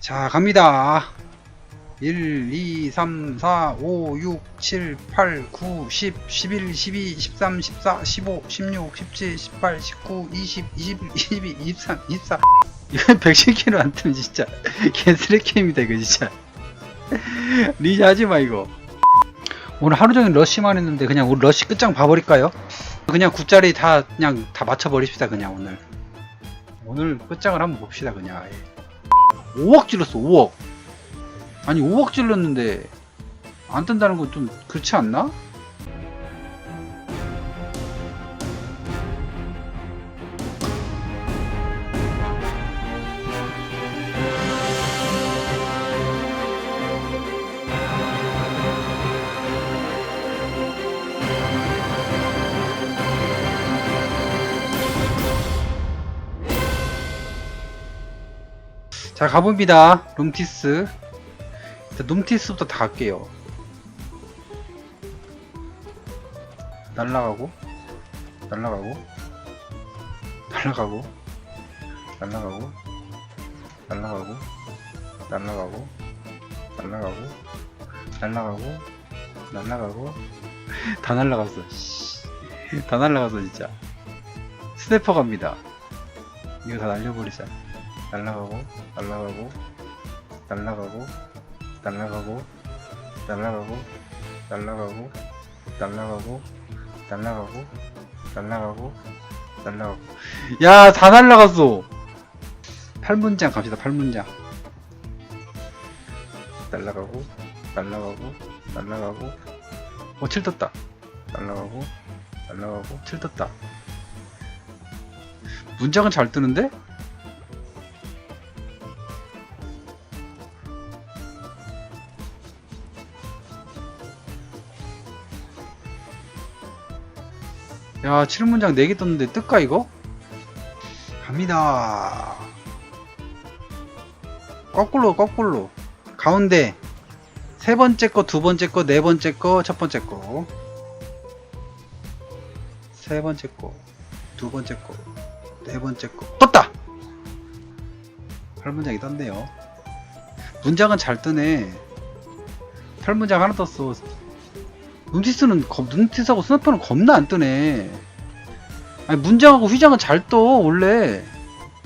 자, 갑니다. 1, 2, 3, 4, 5, 6, 7, 8, 9, 10, 11, 12, 13, 14, 15, 16, 17, 18, 19, 20, 21, 22, 23, 24. 이건 110kg 안 뜨면 진짜 개쓰레 게임이다 이거 진짜. 리즈 하지마 이거. 오늘 하루 종일 러쉬만 했는데 그냥 우리 러쉬 끝장 봐버릴까요? 그냥 굿자리 다 그냥 다 맞춰버립시다 그냥 오늘. 오늘 끝장을 한번 봅시다 그냥. 아예. 5억 질렀어 5억 아니 5억 질렀는데 안 뜬다는 건 좀 그렇지 않나? 자 가봅니다. 룸티스. 자, 룸티스부터 다 갈게요. 날라가고 날라가고 날라가고 날라가고 날라가고 날라가고 날라가고 날라가고 날라가고. 다 날라갔어. 씨. 다 날라갔어 진짜. 스냅퍼 갑니다. 이거 다 날려버리자 날라가고 날라가고 날라가고 날라가고 날라가고 날라가고 날라가고 날라가고 날라가고 날라가고. 야 다 날라갔어. 팔문장 갑시다 팔문장. 날라가고 날라가고 날라가고. 어칠 떴다. 날라가고 날라가고. 칠 떴다. 문장은 잘 뜨는데? 야, 7문장 4개 떴는데 뜰까, 이거? 갑니다. 거꾸로, 거꾸로. 가운데. 세 번째 거, 두 번째 거, 네 번째 거, 첫 번째 거. 세 번째 거, 두 번째 거, 네 번째 거. 떴다! 8문장이 떴네요. 문장은 잘 뜨네. 8문장 하나 떴어. 눈티스는 겁, 눈티스하고 스나퍼는 겁나 안 뜨네. 아니 문장하고 휘장은 잘 떠 원래.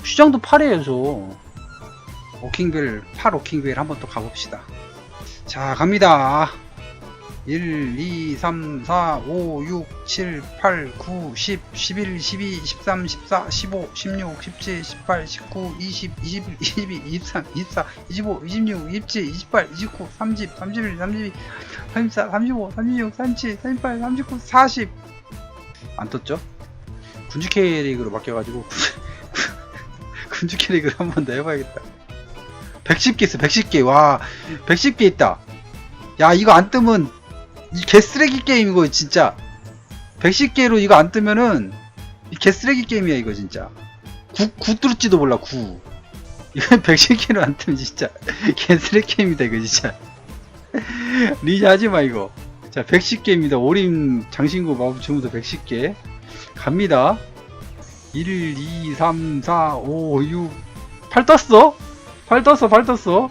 휘장도 8이에요 저. 오킹벨 8 오킹벨 한번 또 가봅시다. 자 갑니다. 1, 2, 3, 4, 5, 6, 7, 8, 9, 10, 11, 12, 13, 14, 15, 16, 17, 18, 19, 20, 21, 22, 23, 24, 25, 26, 27, 28, 29, 30, 31, 32, 34, 35, 36, 37, 38, 39, 40. 안 떴죠? 군주 캐릭으로 바뀌어가지고 군주 캐릭을 한번 더 해봐야겠다. 110개 있어, 110개. 와, 110개 있다. 야, 이거 안 뜨면 이 개쓰레기 게임 이거 진짜. 110개로 이거 안 뜨면은 이 개쓰레기 게임이야 이거 진짜. 9, 9 뚫을지도 몰라 9. 이건 110개로 안 뜨면 진짜 개쓰레기 게임이다 이거 진짜. 리즈 하지마 이거 자 110개입니다 오림 장신구 마법 주문도 110개 갑니다 1 2 3 4 5 6 8 떴어 8 떴어 8 떴어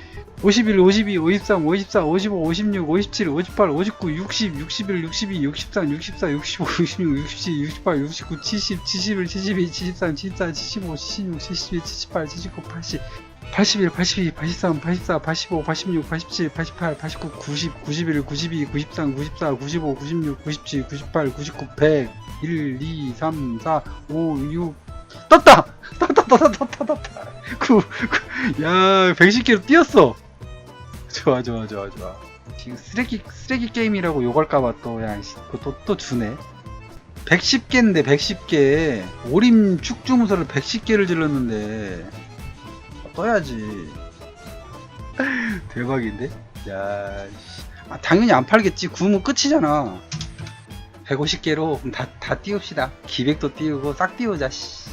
51 52 53 54 55 56 57 58 59 60 61 62 63 64 65 66 67 68 69 70 71 72 73 74 75 76 77 78 79 80 81, 82, 83, 84, 85, 86, 87, 88, 89, 90, 91, 92, 93, 94, 95, 96, 97, 98, 99, 100, 1, 2, 3, 4, 5, 6 떴다! 떴다, 떴다, 떴다, 떴다. 9, 9, 야, 110개로 뛰었어. 좋아, 좋아, 좋아, 좋아. 지금 쓰레기, 쓰레기 게임이라고 욕할까봐 또, 야, 씨, 그거 또, 또 주네. 110개인데, 110개. 오림 축주무서를 110개를 질렀는데, 떠야지. 대박인데? 야, 씨. 아, 당연히 안 팔겠지. 구우면 끝이잖아. 150개로 다, 다 띄웁시다. 기백도 띄우고 싹 띄우자, 씨.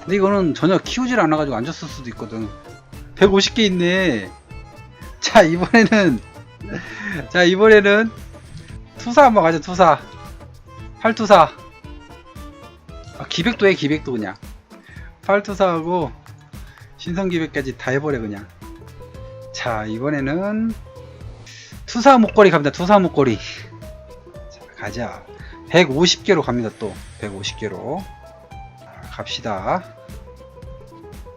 근데 이거는 전혀 키우질 않아가지고 안 줬을 수도 있거든. 150개 있네. 자, 이번에는, 자, 이번에는 투사 한번 가자, 투사. 팔투사. 아, 기백도 해, 기백도 그냥. 팔투사하고 신성기백까지 다 해버려, 그냥. 자, 이번에는 투사 목걸이 갑니다, 투사 목걸이. 자, 가자. 150개로 갑니다, 또. 150개로. 갑시다.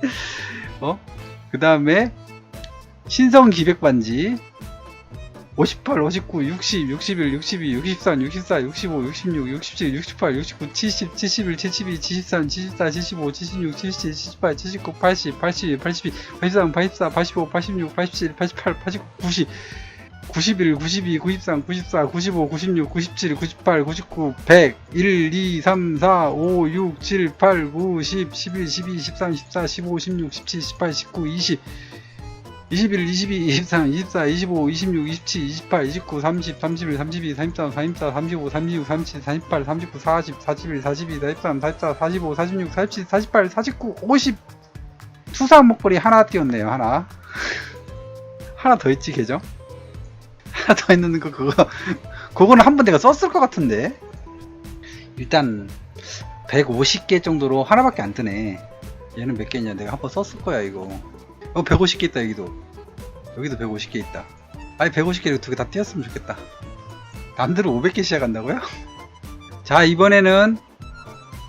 어? 그 다음에 신성 기백 반지 58, 59, 60, 61, 62, 63, 64, 65, 66, 67, 68, 69, 70, 71, 72, 73, 74, 75, 76, 77, 78, 79, 80, 81, 82, 83, 84, 85, 86, 87, 88, 89, 90, 91, 92, 93, 94, 95, 96, 97, 98, 99, 100, 1, 2, 3, 4, 5, 6, 7, 8, 9, 10, 11, 12, 13, 14, 15, 16, 17, 18, 19, 20, 21, 22, 23, 24, 25, 26, 27, 28, 29, 30, 31, 32, 33, 34, 35, 36, 37, 48, 39, 40, 41, 42, 43, 44, 45, 46, 47, 48, 49, 50 투사 목걸이 하나 띄웠네요 하나. 하나 더 있지 계정? 하나 더 있는 거 그거 그거는 한 번 내가 썼을 것 같은데. 일단 150개 정도로 하나밖에 안 뜨네. 얘는 몇 개냐? 내가 한 번 썼을 거야 이거. 어 150개 있다 여기도. 여기도 150개 있다. 아니 150개 두 개 다 띄었으면 좋겠다. 남들은 500개 시작한다고요? 자 이번에는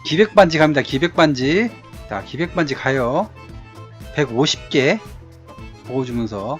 기백반지 갑니다 기백반지. 자 기백반지 가요. 150개 보여주면서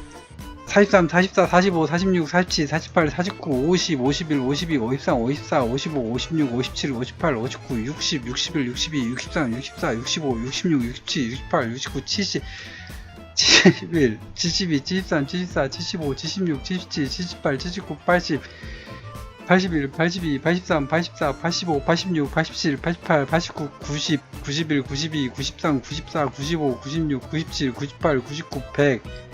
43, 44, 45, 46, 47, 48, 49, 50, 51, 52, 53, 54, 55, 56, 57, 58, 59, 60, 61, 62, 63, 64, 65, 66, 67, 68, 69, 70, 71, 72, 73, 74, 75, 76, 77, 78, 79, 80, 81, 82, 83, 84, 85, 86, 87, 88, 89, 90, 91, 92, 93, 94, 95, 96, 97, 98, 99, 100,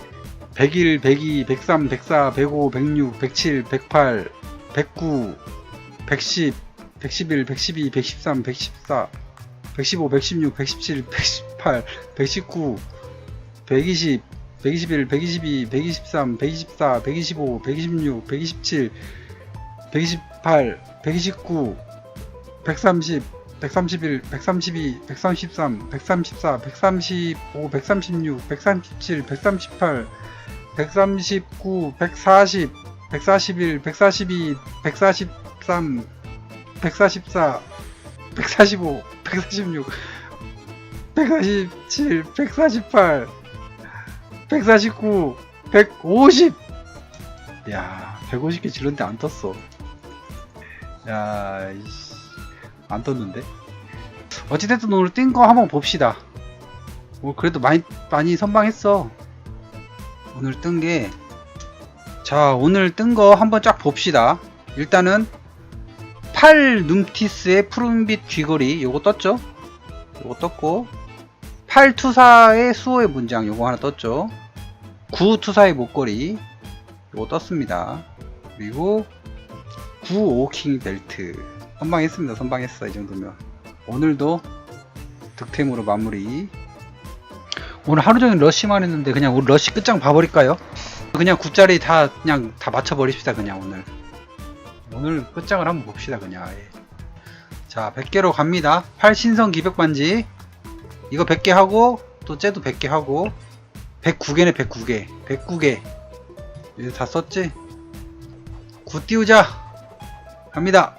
101, 102, 103, 104, 105, 106, 107, 108, 109, 110, 111, 112, 113, 114, 115, 116, 117, 118, 119, 120, 121, 122, 123, 124, 125, 126, 127, 128, 129, 130, 131, 132, 133, 134, 135, 136, 137, 138, 139, 140, 141, 142, 143, 144, 145, 146, 147, 148, 149, 150. 야, 150개 질렀는데 안 떴어. 야, 이씨, 안 떴는데. 어찌됐든 오늘 뜬 거 한번 봅시다. 뭐 그래도 많이 많이 선방했어. 오늘 뜬 게, 자, 오늘 뜬 거 한번 쫙 봅시다. 일단은, 팔 눔티스의 푸른빛 귀걸이, 요거 떴죠? 요거 떴고, 팔 투사의 수호의 문장, 요거 하나 떴죠? 구 투사의 목걸이, 요거 떴습니다. 그리고, 구 오킹 벨트. 선방했습니다. 선방했어. 이 정도면. 오늘도 득템으로 마무리. 오늘 하루 종일 러쉬만 했는데 그냥 우리 러쉬 끝장 봐버릴까요? 그냥 굿자리 다 그냥 다 맞춰버립시다 그냥 오늘 오늘 끝장을 한번 봅시다 그냥 아예. 자 100개로 갑니다 8신성 기백반지 이거 100개 하고 또 쟤도 100개 하고 109개네 109개 109개 이제 다 썼지? 굿 띄우자 갑니다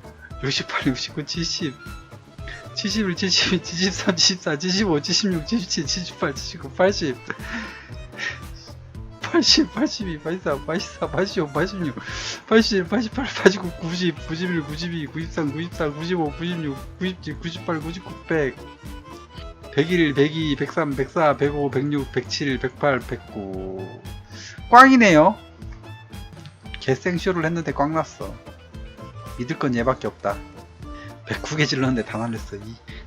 68, 69, 70 71, 72, 73, 74, 75, 76, 77, 78, 79, 80 80, 82, 83, 84, 85, 86 87, 88, 89, 90, 91, 92, 93, 94, 95, 96, 97, 98, 99, 100 101, 102, 103, 104, 105, 106, 107, 108, 109 꽝이네요. 개생쇼를 했는데 꽝 났어 믿을 건 얘밖에 없다. 109개 질렀는데 다 날렸어. 이,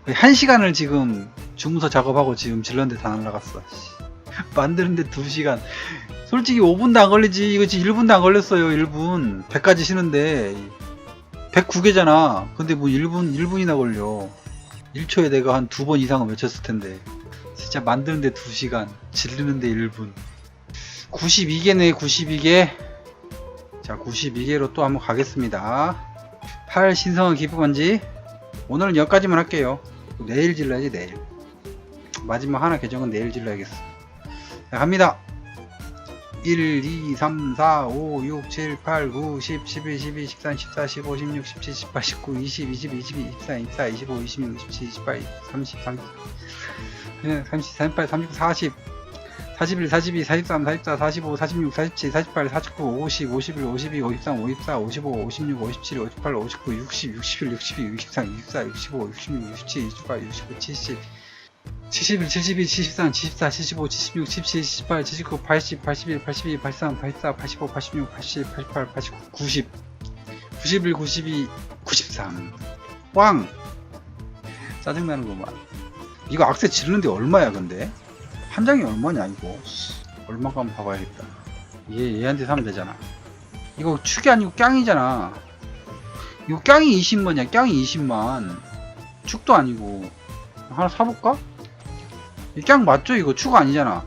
거의 한 시간을 지금 주문서 작업하고 지금 질렀는데 다 날라갔어. 씨. 만드는데 2시간. 솔직히 5분도 안 걸리지. 이거 지금 1분도 안 걸렸어요 1분. 100까지 쉬는데. 109개잖아. 근데 뭐 1분 1분이나 걸려. 1초에 내가 한 두 번 이상은 외쳤을 텐데. 진짜 만드는데 2시간 질르는데 1분. 92개네 92개. 자 92개로 또 한번 가겠습니다 8 신성한 기프반지 오늘은 여기까지만 할게요. 내일 질러야지 내일. 마지막 하나 계정은 내일 질러야겠어. 자 갑니다. 1, 2, 3, 4, 5, 6, 7, 8, 9, 10, 11, 12, 13, 14, 15, 16, 17, 18, 19, 20, 21, 22, 23, 24, 25, 26, 27, 28, 30, 30, 30, 38, 39, 40, 41, 42, 43, 44, 45, 46, 47, 48, 49, 50, 51, 52, 53, 54, 55, 56, 57, 58, 59, 60, 61, 62, 63, 64, 65, 66, 67, 68, 69, 70, 71, 72, 73, 74, 75, 76, 77, 78, 79, 80, 81, 82, 83, 84, 85, 86, 87, 88, 89, 90, 91, 92, 93. 꽝! 짜증나는구만. 이거 악세 지르는데 얼마야, 근데? 한 장이 얼마냐, 이거? 한번 봐봐야겠다. 얘, 얘한테 사면 되잖아. 이거 축이 아니고 깡이잖아. 이거 깡이 20만이야, 깡이 20만. 축도 아니고. 하나 사볼까? 이깡 맞죠? 이거 추가 아니잖아.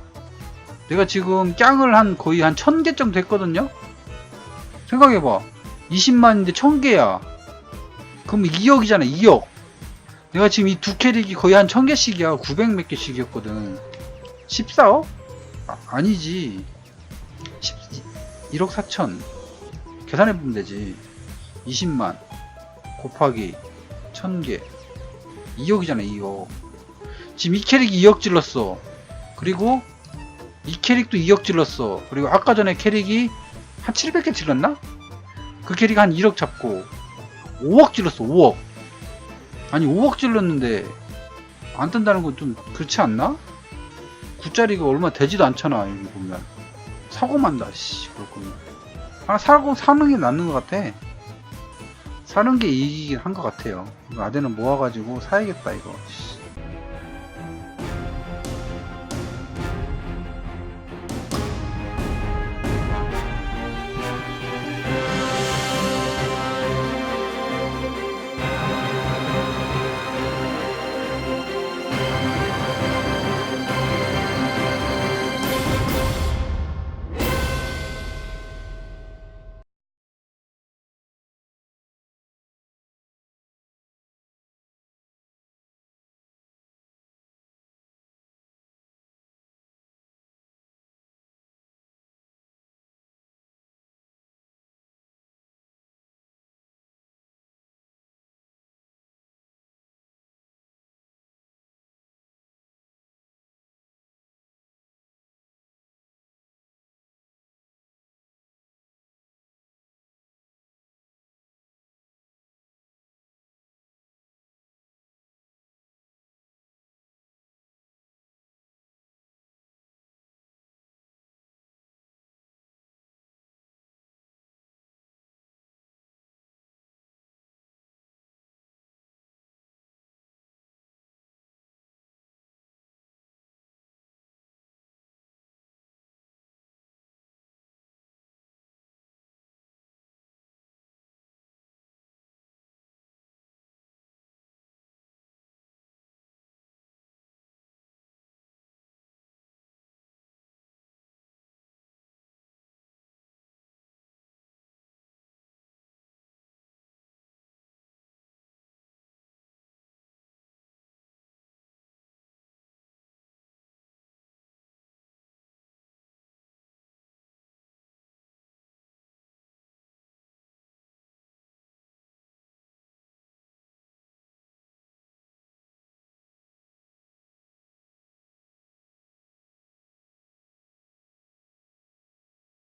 내가 지금 깡을 한 거의 한 1000개 정도 했거든요? 생각해봐. 20만인데 1000개야. 그럼 2억이잖아, 2억. 내가 지금 이 두 캐릭이 거의 한 1000개씩이야. 900 몇 개씩이었거든. 14억? 아. 10, 1억 4천. 계산해보면 되지. 20만. 곱하기 1000개. 2억이잖아, 2억. 지금 이 캐릭이 2억 질렀어. 그리고 이 캐릭도 2억 질렀어. 그리고 아까 전에 캐릭이 한 700개 질렀나? 그 캐릭 한 1억 잡고 5억 질렀어. 5억. 아니 5억 질렀는데 안 뜬다는 건 좀 그렇지 않나? 9짜리가 얼마 되지도 않잖아. 여기 보면 사고 만다. 씨 그럴 거면. 아 사고 사는 게 낫는 것 같아. 사는 게 이익이긴 한 것 같아요. 이거 아대는 모아가지고 사야겠다 이거. 씨.